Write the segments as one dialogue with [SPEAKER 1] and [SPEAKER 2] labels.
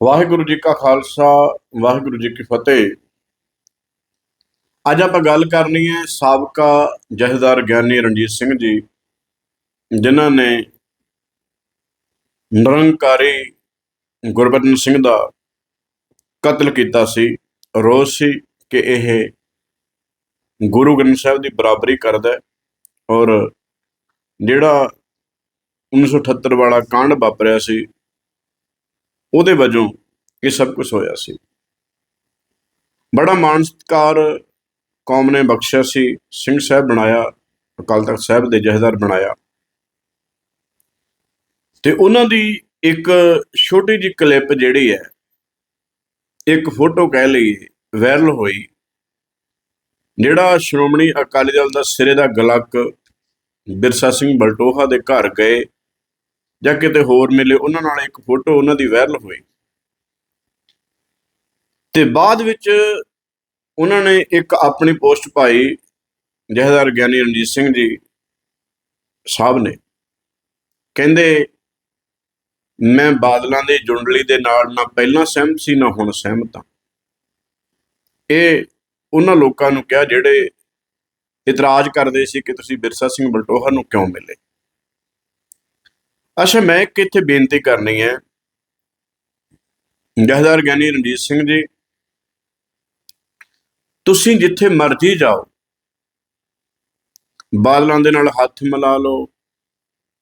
[SPEAKER 1] ਵਾਹਿਗੁਰੂ ਜੀ ਕਾ ਖਾਲਸਾ, ਵਾਹਿਗੁਰੂ ਜੀ ਕੀ ਫਤਿਹ। ਅੱਜ ਆਪਾਂ ਗੱਲ ਕਰਨੀ ਹੈ ਸਾਬਕਾ ਜਥੇਦਾਰ ਗਿਆਨੀ ਰਣਜੀਤ ਸਿੰਘ ਜੀ, ਜਿਨ੍ਹਾਂ ਨੇ ਨਿਰੰਕਾਰੀ ਗੁਰਬਚਨ ਸਿੰਘ ਦਾ ਕਤਲ ਕੀਤਾ ਸੀ। ਰੋਸ ਸੀ ਕਿ ਇਹ ਗੁਰੂ ਗ੍ਰੰਥ ਸਾਹਿਬ ਦੀ ਬਰਾਬਰੀ ਕਰਦਾ ਔਰ ਜਿਹੜਾ 1978 ਵਾਲਾ ਕਾਂਡ ਵਾਪਰਿਆ ਸੀ ਉਹਦੇ ਵਜੋਂ ਇਹ ਸਭ ਕੁਝ ਹੋਇਆ ਸੀ। ਬੜਾ ਮਾਣ ਸਤਿਕਾਰ ਕੌਮ ਨੇ ਬਖਸ਼ਿਆ ਸੀ। ਸਿੰਘ ਸਾਹਿਬ ਬਣਾਇਆ, ਅਕਾਲ ਤਖਤ ਸਾਹਿਬ ਦੇ ਜਥੇਦਾਰ ਬਣਾਇਆ। ਤੇ ਉਹਨਾਂ ਦੀ ਇੱਕ ਛੋਟੀ ਜਿਹੀ ਕਲਿੱਪ ਜਿਹੜੀ ਹੈ, ਇੱਕ ਫੋਟੋ ਕਹਿ ਲਈਏ, ਵਾਇਰਲ ਹੋਈ। ਜਿਹੜਾ ਸ਼੍ਰੋਮਣੀ ਅਕਾਲੀ ਦਲ ਦਾ ਸਿਰੇ ਦਾ ਗਲਕ ਬਿਰਸਾ ਸਿੰਘ ਬਲਟੋਹਾ ਦੇ ਘਰ ਗਏ ਜਾਂ ਕਿਤੇ ਹੋਰ ਮਿਲੇ, ਉਹਨਾਂ ਨਾਲ ਇੱਕ ਫੋਟੋ ਉਹਨਾਂ ਦੀ ਵਾਇਰਲ ਹੋਈ। ਤੇ ਬਾਅਦ ਵਿੱਚ ਉਹਨਾਂ ਨੇ ਇੱਕ ਆਪਣੀ ਪੋਸਟ ਪਾਈ ਜਹਦਾਰ ਗਿਆਨੀ ਰਣਜੀਤ ਸਿੰਘ ਜੀ ਸਾਹਿਬ ਨੇ। ਕਹਿੰਦੇ, ਮੈਂ ਬਾਦਲਾਂ ਦੇ ਜੁੰਡਲੀ ਦੇ ਨਾਲ ਨਾ ਪਹਿਲਾਂ ਸਹਿਮਤ ਸੀ, ਨਾ ਹੁਣ ਸਹਿਮਤ ਹਾਂ। ਇਹ ਉਹਨਾਂ ਲੋਕਾਂ ਨੂੰ ਕਿਹਾ ਜਿਹੜੇ ਇਤਰਾਜ਼ ਕਰਦੇ ਸੀ ਕਿ ਤੁਸੀਂ ਬਿਰਸਾ ਸਿੰਘ ਬਲਟੋਹਾ ਨੂੰ ਕਿਉਂ ਮਿਲੇ? ਅੱਛਾ, ਮੈਂ ਇੱਕ ਇੱਥੇ ਬੇਨਤੀ ਕਰਨੀ ਹੈ। ਜਹਦਾਰ ਗਿਆਨੀ ਰਣਜੀਤ ਸਿੰਘ ਜੀ, ਤੁਸੀਂ ਜਿੱਥੇ ਮਰਜ਼ੀ ਜਾਓ ਬਾਦਲਾਂ ਦੇ ਨਾਲ ਹੱਥ ਮਿਲਾ ਲਓ,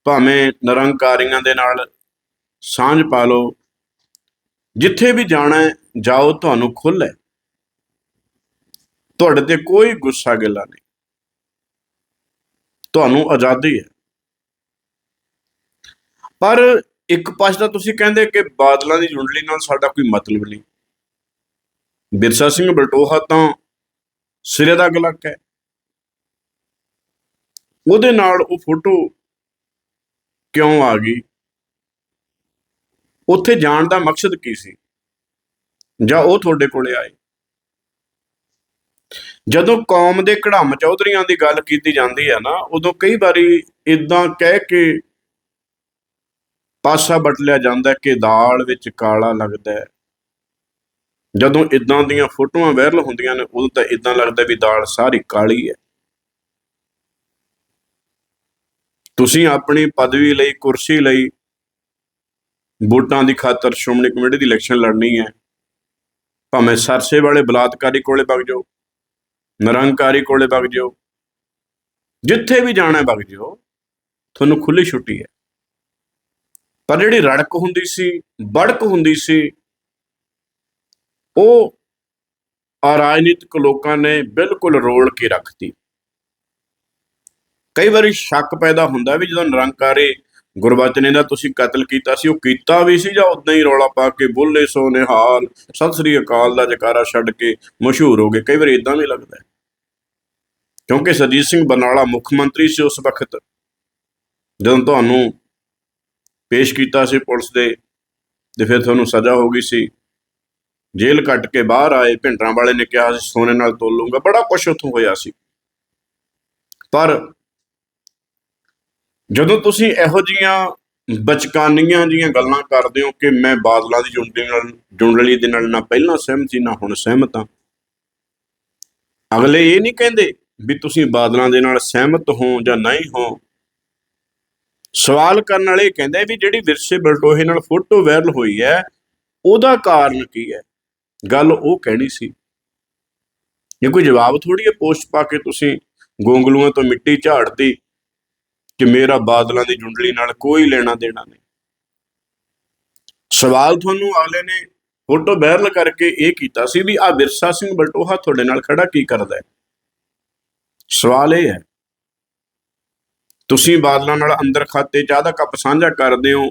[SPEAKER 1] ਭਾਵੇਂ ਨਿਰੰਕਾਰੀਆਂ ਦੇ ਨਾਲ ਸਾਂਝ ਪਾ ਲਓ, ਜਿੱਥੇ ਵੀ ਜਾਣਾ ਜਾਓ, ਤੁਹਾਨੂੰ ਖੁੱਲ੍ਹ ਹੈ। ਤੁਹਾਡੇ ਤੇ ਕੋਈ ਗੁੱਸਾ ਗਿਲਾ ਨਹੀਂ। ਤੁਹਾਨੂੰ ਆਜ਼ਾਦੀ ਹੈ। ਪਰ ਇੱਕ ਪਾਸੇ ਤਾਂ ਤੁਸੀਂ ਕਹਿੰਦੇ ਕਿ ਬਾਦਲਾਂ ਦੀ ਜੁੰਡਲੀ ਨਾਲ ਸਾਡਾ ਕੋਈ ਮਤਲਬ ਨਹੀਂ। ਬਿਰਸਾ ਸਿੰਘ ਬਲਟੋਹਾ ਤਾਂ ਸਿਰੇ ਦਾ ਗਲਕ ਹੈ। ਉਹਦੇ ਨਾਲ ਉਹ ਫੋਟੋ ਕਿਉਂ ਆ ਗਈ? ਉੱਥੇ ਜਾਣ ਦਾ ਮਕਸਦ ਕੀ ਸੀ? ਜਾਂ ਉਹ ਤੁਹਾਡੇ ਕੋਲੇ ਆਏ? ਜਦੋਂ ਕੌਮ ਦੇ ਕੜਮ ਚੌਧਰੀਆਂ ਦੀ ਗੱਲ ਕੀਤੀ ਜਾਂਦੀ ਹੈ ਨਾ, ਉਦੋਂ ਕਈ ਵਾਰੀ ਇਦਾਂ ਕਹਿ ਕੇ ਪਾਸਾ ਬਟਲਿਆ ਜਾਂਦਾ ਕਿ ਦਾਲ ਵਿੱਚ ਕਾਲਾ ਲੱਗਦਾ ਹੈ। ਜਦੋਂ ਇਦਾਂ ਦੀਆਂ ਫੋਟੋਆਂ ਵਾਇਰਲ ਹੁੰਦੀਆਂ ਨੇ, ਉਦੋਂ ਤਾਂ ਇਦਾਂ ਲੱਗਦਾ ਵੀ ਦਾਲ ਸਾਰੀ ਕਾਲੀ ਹੈ। ਤੁਸੀਂ ਆਪਣੀ ਪਦਵੀ ਲਈ, ਕੁਰਸੀ ਲਈ ਵੋਟਾਂ ਦੀ ਖਾਤਰ ਸ਼੍ਰੋਮਣੀ ਕਮੇਟੀ ਦੀ ਇਲੈਕਸ਼ਨ ਲੜਨੀ ਹੈ। ਭਾਵੇਂ ਸਰਸੇ ਵਾਲੇ ਬਲਾਤਕਾਰੀ ਕੋਲੇ ਵਗ ਜਾਓ, ਨਿਰੰਕਾਰੀ ਕੋਲੇ ਵਗ ਜਾਓ, ਜਿੱਥੇ ਵੀ ਜਾਣਾ ਹੈ ਵਗ ਜਾਓ, ਤੁਹਾਨੂੰ ਖੁੱਲੀ ਛੁੱਟੀ ਹੈ। ਪਰ ਜਿਹੜੀ ਰੜਕ ਹੁੰਦੀ ਸੀ, ਬੜਕ ਹੁੰਦੀ ਸੀ, ਉਹ ਰਾਜਨੀਤਿਕ ਲੋਕਾਂ ਨੇ ਬਿਲਕੁਲ ਰੋਲ ਕੇ ਰੱਖਤੀ ਕਈ ਵਾਰੀ ਸ਼ੱਕ ਪੈਦਾ ਹੁੰਦਾ ਵੀ ਜਦੋਂ ਨਿਰੰਕਾਰੀ ਗੁਰਬਚਨੇ ਦਾ ਤੁਸੀਂ ਕਤਲ ਕੀਤਾ ਸੀ, ਉਹ ਕੀਤਾ ਵੀ ਸੀ ਜਾਂ ਉਦਾਂ ਹੀ ਰੌਲਾ ਪਾ ਕੇ ਬੋਲੇ ਸੋ ਨਿਹਾਲ ਸਤਿ ਸ੍ਰੀ ਅਕਾਲ ਦਾ ਜਕਾਰਾ ਛੱਡ ਕੇ ਮਸ਼ਹੂਰ ਹੋ ਗਏ, ਕਈ ਵਾਰੀ ਇਦਾਂ ਵੀ ਲੱਗਦਾ ਹੈ। ਕਿਉਂਕਿ ਸਰਜੀਤ ਸਿੰਘ ਬਰਨਾਲਾ ਮੁੱਖ ਮੰਤਰੀ ਸੀ ਉਸ ਵਕਤ, ਜਦੋਂ ਤੁਹਾਨੂੰ ਪੇਸ਼ ਕੀਤਾ ਸੀ ਪੁਲਿਸ ਦੇ ਤੇ ਫਿਰ ਤੁਹਾਨੂੰ ਸਜ਼ਾ ਹੋ ਗਈ ਸੀ। ਜੇਲ੍ਹ ਕੱਟ ਕੇ ਬਾਹਰ ਆਏ, ਭਿੰਡਰਾਂ ਵਾਲੇ ਨੇ ਕਿਹਾ ਸੀ ਸੋਨੇ ਨਾਲ ਤੋਲੂੰਗਾ ਬੜਾ ਕੁਝ ਉੱਥੋਂ ਹੋਇਆ ਸੀ। ਪਰ ਜਦੋਂ ਤੁਸੀਂ ਇਹੋ ਜੀਆਂ ਬਚਕਾਨੀਆਂ ਜੀਆਂ ਗੱਲਾਂ ਕਰਦੇ ਹੋ ਕਿ ਮੈਂ ਬਾਦਲਾਂ ਦੀ ਜੁੰਡਲੀ ਨਾਲ, ਜੁੰਡਲੀ ਦੇ ਨਾਲ ਨਾ ਪਹਿਲਾਂ ਸਹਿਮਤੀ ਨਾ ਹੁਣ ਸਹਿਮਤ ਹਾਂ, ਅਗਲੇ ਇਹ ਨਹੀਂ ਕਹਿੰਦੇ ਵੀ ਤੁਸੀਂ ਬਾਦਲਾਂ ਦੇ ਨਾਲ ਸਹਿਮਤ ਹੋ ਜਾਂ ਨਹੀਂ ਹੋ। ਸਵਾਲ ਕਰਨ ਵਾਲੇ ਕਹਿੰਦੇ ਵੀ ਜਿਹੜੀ ਵਿਰਸੇ ਬਲਟੋਹੇ ਨਾਲ ਫੋਟੋ ਵਾਇਰਲ ਹੋਈ ਹੈ, ਉਹਦਾ ਕਾਰਨ ਕੀ ਹੈ? ਗੱਲ ਉਹ ਕਹਿਣੀ ਸੀ। ਇਹ ਕੋਈ ਜਵਾਬ ਥੋੜੀ ਹੈ? ਪੋਸਟ ਪਾ ਕੇ ਤੁਸੀਂ ਗੋਂਗਲੂਆਂ ਤੋਂ ਮਿੱਟੀ ਝਾੜਦੀ ਕਿ ਮੇਰਾ ਬਾਦਲਾਂ ਦੀ ਜੁੰਡਲੀ ਨਾਲ ਕੋਈ ਲੈਣਾ ਦੇਣਾ ਨਹੀਂ। ਸਵਾਲ ਤੁਹਾਨੂੰ ਆਲੇ ਨੇ ਫੋਟੋ ਵਾਇਰਲ ਕਰਕੇ ਇਹ ਕੀਤਾ ਸੀ ਵੀ ਆ ਵਿਰਸਾ ਸਿੰਘ ਬਲਟੋਹਾ ਤੁਹਾਡੇ ਨਾਲ ਖੜਾ ਕੀ ਕਰਦਾ ਹੈ? ਸਵਾਲ ਇਹ ਹੈ ਤੁਸੀਂ ਬਾਦਲਾਂ ਨਾਲ ਅੰਦਰ ਖਾਤੇ ਚਾਹ ਦਾ ਕੱਪ ਸਾਂਝਾ ਕਰਦੇ ਹੋ,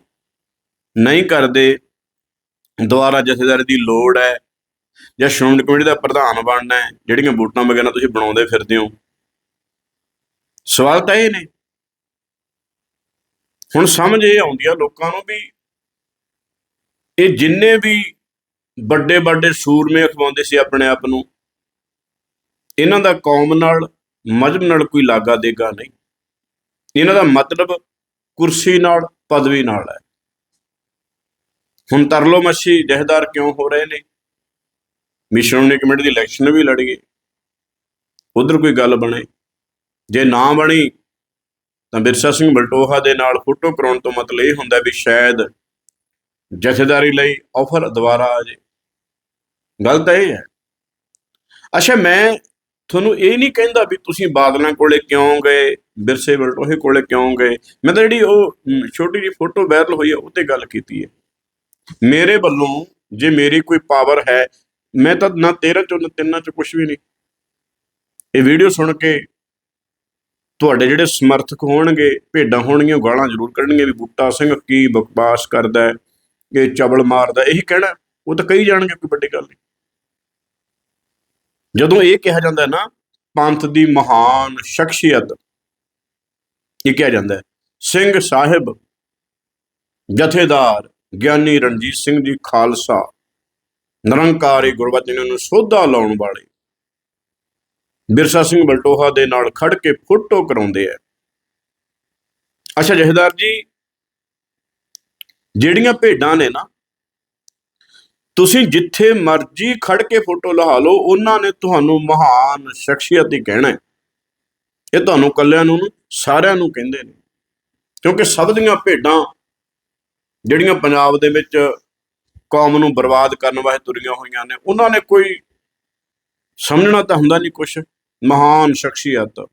[SPEAKER 1] ਨਹੀਂ ਕਰਦੇ ਦੁਆਰਾ ਜਥੇਦਾਰ ਦੀ ਲੋੜ ਹੈ ਜਾਂ ਸ਼੍ਰੋਮਣੀ ਕਮੇਟੀ ਦਾ ਪ੍ਰਧਾਨ ਬਣਨਾ ਹੈ, ਜਿਹੜੀਆਂ ਵੋਟਾਂ ਵਗੈਰਾ ਤੁਸੀਂ ਬਣਾਉਂਦੇ ਫਿਰਦੇ ਹੋ? ਸਵਾਲ ਤਾਂ ਇਹ ਨੇ। ਹੁਣ ਸਮਝ ਇਹ ਆਉਂਦੀ ਆ ਲੋਕਾਂ ਨੂੰ ਵੀ ਇਹ ਜਿੰਨੇ ਵੀ ਵੱਡੇ ਵੱਡੇ ਸੂਰਮੇ ਅਖਵਾਉਂਦੇ ਸੀ ਆਪਣੇ ਆਪ ਨੂੰ, ਇਹਨਾਂ ਦਾ ਕੌਮ ਨਾਲ ਮਜਬ ਨਾਲ ਕੋਈ ਲਾਗਾ ਦੇਗਾ ਨਹੀਂ। ਇਹਨਾਂ ਦਾ ਮਤਲਬ ਕੁਰਸੀ ਨਾਲ, ਪਦਵੀ ਨਾਲ ਹੈ। ਹੁਣ ਤਰਲੋ ਮੱਛੀ ਜਹਦਾਰ ਕਿਉਂ ਹੋ ਰਹੇ ਨੇ? ਵੀ ਸ਼੍ਰੋਮਣੀ ਕਮੇਟੀ ਦੀ ਇਲੈਕਸ਼ਨ ਵੀ ਲੜੀਏ ਉਧਰ ਕੋਈ ਗੱਲ ਬਣੇ? ਜੇ ਨਾ ਬਣੀ, ਤਾਂ ਬਿਰਸਾ ਸਿੰਘ ਬਲਟੋਹਾ ਦੇ ਨਾਲ ਫੋਟੋ ਕਰਾਉਣ ਤੋਂ ਮਤਲਬ ਇਹ ਹੁੰਦਾ ਵੀ ਸ਼ਾਇਦ ਜਥੇਦਾਰੀ ਲਈ ਆਫਰ ਦੁਬਾਰਾ ਆ ਜੇ। ਗੱਲ ਤਾਂ ਇਹ ਹੈ। ਅੱਛਾ, ਮੈਂ ਤੁਹਾਨੂੰ ਇਹ ਨਹੀਂ ਕਹਿੰਦਾ ਵੀ ਤੁਸੀਂ ਬਾਦਲਾਂ ਕੋਲੇ ਕਿਉਂ ਗਏ ਬਿਰਸੇ ਬਲਟੋਹੇ ਕੋਲੇ ਕਿਉਂ ਗਏ? ਮੈਂ ਤਾਂ ਜਿਹੜੀ ਉਹ ਛੋਟੀ ਜਿਹੀ ਫੋਟੋ ਵਾਇਰਲ ਹੋਈ ਹੈ, ਉਹ ਤੇ ਗੱਲ ਕੀਤੀ ਹੈ। ਮੇਰੇ ਵੱਲੋਂ ਜੇ ਮੇਰੀ ਕੋਈ ਪਾਵਰ ਹੈ, ਮੈਂ ਤਾਂ ਨਾ 13 ਚੋਂ ਨਾ ਤਿੰਨਾਂ ਚੋਂ ਕੁਝ ਵੀ ਨਹੀਂ। ਇਹ ਵੀਡੀਓ ਸੁਣ ਕੇ ਤੁਹਾਡੇ ਜਿਹੜੇ ਸਮਰਥਕ ਹੋਣਗੇ, ਭੇਡਾਂ ਹੋਣਗੀਆਂ ਉਹ ਗਾਲਾਂ ਜ਼ਰੂਰ ਕੱਢਣਗੇ ਵੀ ਬੂਟਾ ਸਿੰਘ ਕੀ ਬਕਵਾਸ ਕਰਦਾ ਹੈ, ਇਹ ਚਬਲ ਮਾਰਦਾ ਇਹੀ ਕਹਿਣਾ, ਉਹ ਤਾਂ ਕਹੀ ਜਾਣਗੇ ਕੋਈ ਵੱਡੀ ਗੱਲ ਨਹੀਂ। ਜਦੋਂ ਇਹ ਕਿਹਾ ਜਾਂਦਾ ਨਾ, ਪੰਥ ਦੀ ਮਹਾਨ ਸ਼ਖਸੀਅਤ, ਇਹ ਕਿਹਾ ਜਾਂਦਾ ਹੈ, ਸਿੰਘ ਸਾਹਿਬ ਜਥੇਦਾਰ ਗਿਆਨੀ ਰਣਜੀਤ ਸਿੰਘ ਜੀ ਖਾਲਸਾ, ਨਿਰੰਕਾਰੀ ਗੁਰਬਚਨ ਨੂੰ ਸੋਧਾ ਲਾਉਣ ਵਾਲੇ ਬਿਰਸਾ ਸਿੰਘ ਬਲਟੋਹਾ ਦੇ ਨਾਲ ਖੜ ਕੇ ਫੋਟੋ ਕਰਾਉਂਦੇ ਆ ਅੱਛਾ ਜਹੇਦਾਰ ਜੀ, ਜਿਹੜੀਆਂ ਭੇਡਾਂ ਨੇ ਨਾ ਤੁਸੀਂ ਜਿੱਥੇ ਮਰਜ਼ੀ ਖੜ ਕੇ ਫੋਟੋ ਲਹਾ ਲਓ, ਉਹਨਾਂ ਨੇ ਤੁਹਾਨੂੰ ਮਹਾਨ ਸ਼ਖਸੀਅਤ ਹੀ ਕਹਿਣਾ ਹੈ। ਇਹ ਤੁਹਾਨੂੰ ਕੱਲਿਆਂ ਨੂੰ ਸਾਰਿਆਂ ਨੂੰ ਕਹਿੰਦੇ ਨੇ। ਕਿਉਂਕਿ ਸਭ ਦੀਆਂ ਭੇਡਾਂ ਜਿਹੜੀਆਂ ਪੰਜਾਬ ਦੇ ਵਿੱਚ ਕੌਮ ਨੂੰ ਬਰਬਾਦ ਕਰਨ ਵਾਸਤੇ ਤੁਰੀਆਂ ਹੋਈਆਂ ਨੇ, ਉਹਨਾਂ ਨੇ ਕੋਈ ਸਮਝਣਾ ਤਾਂ ਹੁੰਦਾ ਨਹੀਂ ਕੁਛ। ਮਹਾਨ ਸ਼ਖਸੀਅਤ,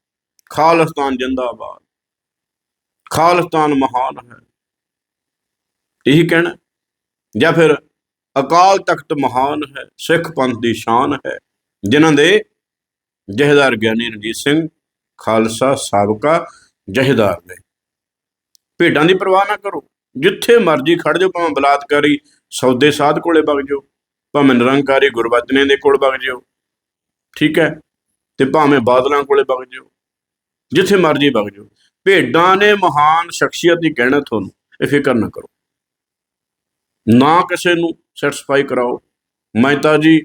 [SPEAKER 1] ਖਾਲਿਸਤਾਨ ਜਿੰਦਾਬਾਦ, ਖਾਲਸਤਾਨ ਮਹਾਨ ਹੈ। ਇਹੀ ਕਹਿਣਾ ਜਾਂ ਫਿਰ ਅਕਾਲ ਤਖਤ ਮਹਾਨ ਹੈ, ਸਿੱਖ ਪੰਥ ਦੀ ਸ਼ਾਨ ਹੈ। ਜਿਨ੍ਹਾਂ ਦੇ ਜਹੇਦਾਰ ਗਿਆਨੀ ਰਣਜੀਤ ਸਿੰਘ ਖਾਲਸਾ ਸਾਬਕਾ ਜਹੇਦਾਰ ਨੇ। ਭੇਡਾਂ ਦੀ ਪਰਵਾਹ ਨਾ ਕਰੋ। ਜਿੱਥੇ ਮਰਜ਼ੀ ਖੜ ਜਾਓ, ਭਾਵੇਂ ਬਲਾਤਕਾਰੀ ਸੌਦੇ ਸਾਧ ਕੋਲੇ ਵਗ ਜਾਓ, ਭਾਵੇਂ ਨਿਰੰਕਾਰੀ ਗੁਰਬਚਨੇ ਦੇ ਕੋਲ ਵਗ ਜਾਓ, ਠੀਕ ਹੈ? ਤੇ ਭਾਵੇਂ ਬਾਦਲਾਂ ਕੋਲੇ ਵਗ ਜਾਓ, ਜਿੱਥੇ ਮਰਜ਼ੀ ਵਗ ਜਾਓ। ਭੇਡਾਂ ਨੇ ਮਹਾਨ ਸ਼ਖਸੀਅਤ ਦੀ ਕਹਿਣਾ ਤੁਹਾਨੂੰ, ਇਹ ਫਿਕਰ ਨਾ ਕਰੋ। ਨਾ ਕਿਸੇ ਨੂੰ ਸੈਟੀਸਫਾਈ ਕਰਾਓ। ਮੈਂ ਤਾਂ ਜੀ,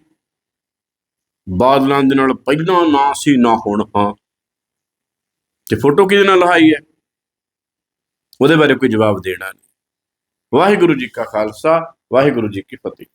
[SPEAKER 1] ਬਾਦਲਾਂ ਦੇ ਨਾਲ ਪਹਿਲਾਂ ਨਾ ਸੀ, ਨਾ ਹੁਣ ਹਾਂ। ਤੇ ਫੋਟੋ ਕਿਹਦੇ ਨਾਲ ਲਹਾਈ ਹੈ? ਉਹਦੇ ਬਾਰੇ ਕੋਈ ਜਵਾਬ ਦੇਣਾ ਨਹੀਂ। ਵਾਹਿਗੁਰੂ ਜੀ ਕਾ ਖਾਲਸਾ, ਵਾਹਿਗੁਰੂ ਜੀ ਕੀ ਫਤਿਹ।